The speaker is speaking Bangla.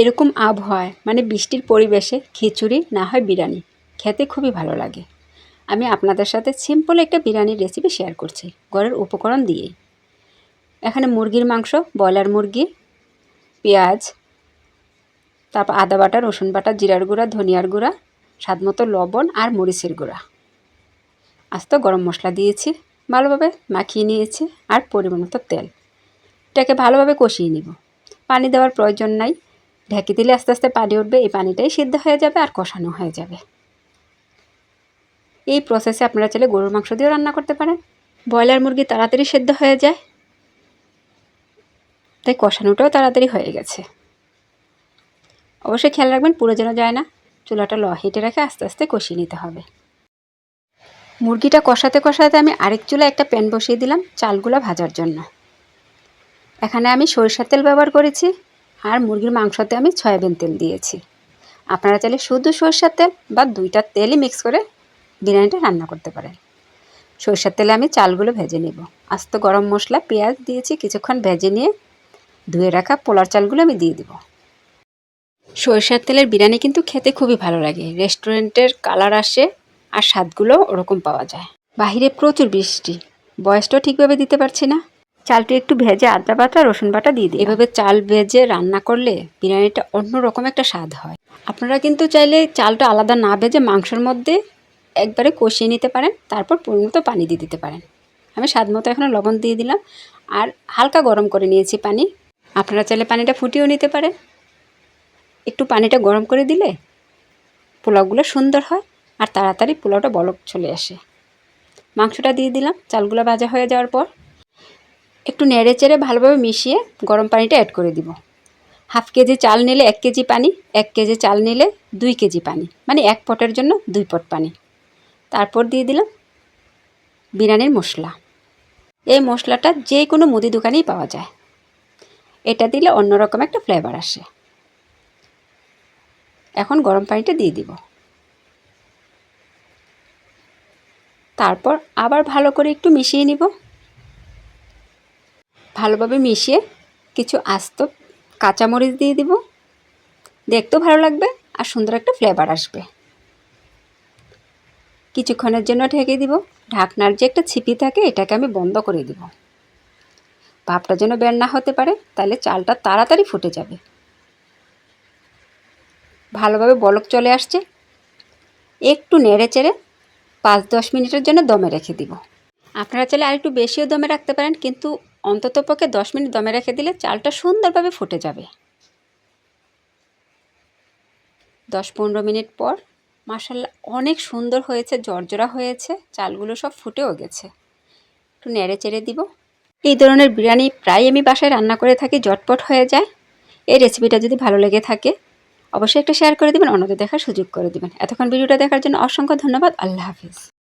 এরকম আবহাওয়ায় মানে বৃষ্টির পরিবেশে খিচুড়ি, না হয় বিরিয়ানি, খেতে খুবই ভালো লাগে। আমি আপনাদের সাথে সিম্পল একটা বিরিয়ানির রেসিপি শেয়ার করছি, ঘরের উপকরণ দিয়েই। এখানে মুরগির মাংস, ব্রয়লার মুরগি, পেঁয়াজ, তারপর আদা বাটা, রসুন বাটা, জিরার গুঁড়া, ধনিয়ার গুঁড়া স্বাদ মতো লবণ আর মরিচের গুঁড়া। আস্ত গরম মশলা দিয়েছি, ভালোভাবে মাখিয়ে নিয়েছি আর পরিমাণ মতো তেল। এটাকে ভালোভাবে কষিয়ে নিব। পানি দেওয়ার প্রয়োজন নাই। ঢেকে দিলে আস্তে আস্তে পানি উঠবে, এই পানিটাই সিদ্ধ হয়ে যাবে আর কষানো হয়ে যাবে। এই প্রসেসে আপনারা চাইলে গরুর মাংস দিয়েও রান্না করতে পারেন। ব্রয়লার মুরগি তাড়াতাড়ি সেদ্ধ হয়ে যায়। তাই কষানোটাও তাড়াতাড়ি হয়ে গেছে। অবশ্যই খেয়াল রাখবেন, পুরো যেন যায় না। চুলাটা ল, হিটে রেখে আস্তে আস্তে কষিয়ে নিতে হবে। মুরগিটা কষাতে কষাতে আমি আরেক চুলা একটা প্যান বসিয়ে দিলাম চালগুলো ভাজার জন্য। এখানে আমি সরিষার তেল ব্যবহার করেছি। আর মুরগির মাংসতে আমি সয়াবিন তেল দিয়েছি। আপনারা চাইলে শুধু সরষের তেল বা দুইটা তেলই মিক্স করে বিরিয়ানিটা রান্না করতে পারেন। সরষের তেলে আমি চালগুলো ভেজে নেব। আস্ত গরম মশলা, পেঁয়াজ দিয়েছি, কিছুক্ষণ ভেজে নিয়ে ধুয়ে রাখা পোলার চালগুলো আমি দিয়ে দেবো। সরিষার তেলের বিরিয়ানি কিন্তু খেতে খুবই ভালো লাগে। রেস্টুরেন্টের কালার আসে আর স্বাদগুলো ওরকম পাওয়া যায়। বাহিরে প্রচুর বৃষ্টি। বয়সটাও ঠিকভাবে দিতে পারছি না। চালটা একটু ভেজে আদা বাটা, রসুন বাটা দিয়ে দিই এভাবে চাল ভেজে রান্না করলে বিরিয়ানিটা অন্যরকম একটা স্বাদ হয়। আপনারা কিন্তু চাইলে চালটা আলাদা না ভেজে মাংসের মধ্যে একবারে কষিয়ে নিতে পারেন, তারপর পরিমতো পানি দিয়ে দিতে পারেন। আমি স্বাদ মতো এখানে লবণ দিয়ে দিলাম। আর হালকা গরম করে নিয়েছি পানি। আপনারা চাইলে পানিটা ফুটিয়েও নিতে পারেন। একটু পানিটা গরম করে দিলে পোলাওগুলো সুন্দর হয় আর তাড়াতাড়ি পোলাওটা বলক চলে আসে। মাংসটা দিয়ে দিলাম। চালগুলো ভাজা হয়ে যাওয়ার পর একটু নেড়ে চেড়ে ভালোভাবে মিশিয়ে গরম পানিটা অ্যাড করে দিব। হাফ কেজি চাল নিলে এক কেজি পানি, এক কেজি চাল নিলে দুই কেজি পানি মানে এক পটের জন্য দুই পট পানি। তারপর দিয়ে দিলাম বিরিয়ানির মশলা। এই মশলাটা যে কোনো মুদি দোকানেই পাওয়া যায়। এটা দিলে অন্যরকম একটা ফ্লেভার আসে। এখন গরম পানিটা দিয়ে দিব। তারপর আবার ভালো করে একটু মিশিয়ে নিব। ভালোভাবে মিশিয়ে কিছু আস্ত কাঁচামরিচ দিয়ে দিব। দেখতেও ভালো লাগবে আর সুন্দর একটা ফ্লেভার আসবে। কিছুক্ষণের জন্য ঢেকে দিব। ঢাকনার যে একটা ছিপি থাকে, এটাকে আমি বন্ধ করে দিব। ভাপটা যেন বের না হতে পারে, তাহলে চালটা তাড়াতাড়ি ফুটে যাবে। ভালোভাবে বলক চলে আসছে। একটু নেড়ে চেড়ে পাঁচ দশ মিনিটের জন্য দমে রেখে দিব। আপনারা চাইলে আরেকটু বেশিও দমে রাখতে পারেন, কিন্তু অন্তত পক্ষে দশ মিনিট দমে রেখে দিলে চালটা সুন্দরভাবে ফুটে যাবে। দশ পনেরো মিনিট পর মাসাল্লা অনেক সুন্দর হয়েছে, জর্জরা হয়েছে, চালগুলো সব ফুটেও গেছে। একটু নেড়ে চেড়ে দিব। এই ধরনের বিরিয়ানি প্রায় আমি বাসায় রান্না করে থাকি, জটপট হয়ে যায়। এই রেসিপিটা যদি ভালো লেগে থাকে, অবশ্যই একটা শেয়ার করে দেবেন, অন্যদের দেখার সুযোগ করে দেবেন। এতক্ষণ ভিডিওটা দেখার জন্য অসংখ্য ধন্যবাদ। আল্লাহ হাফিজ।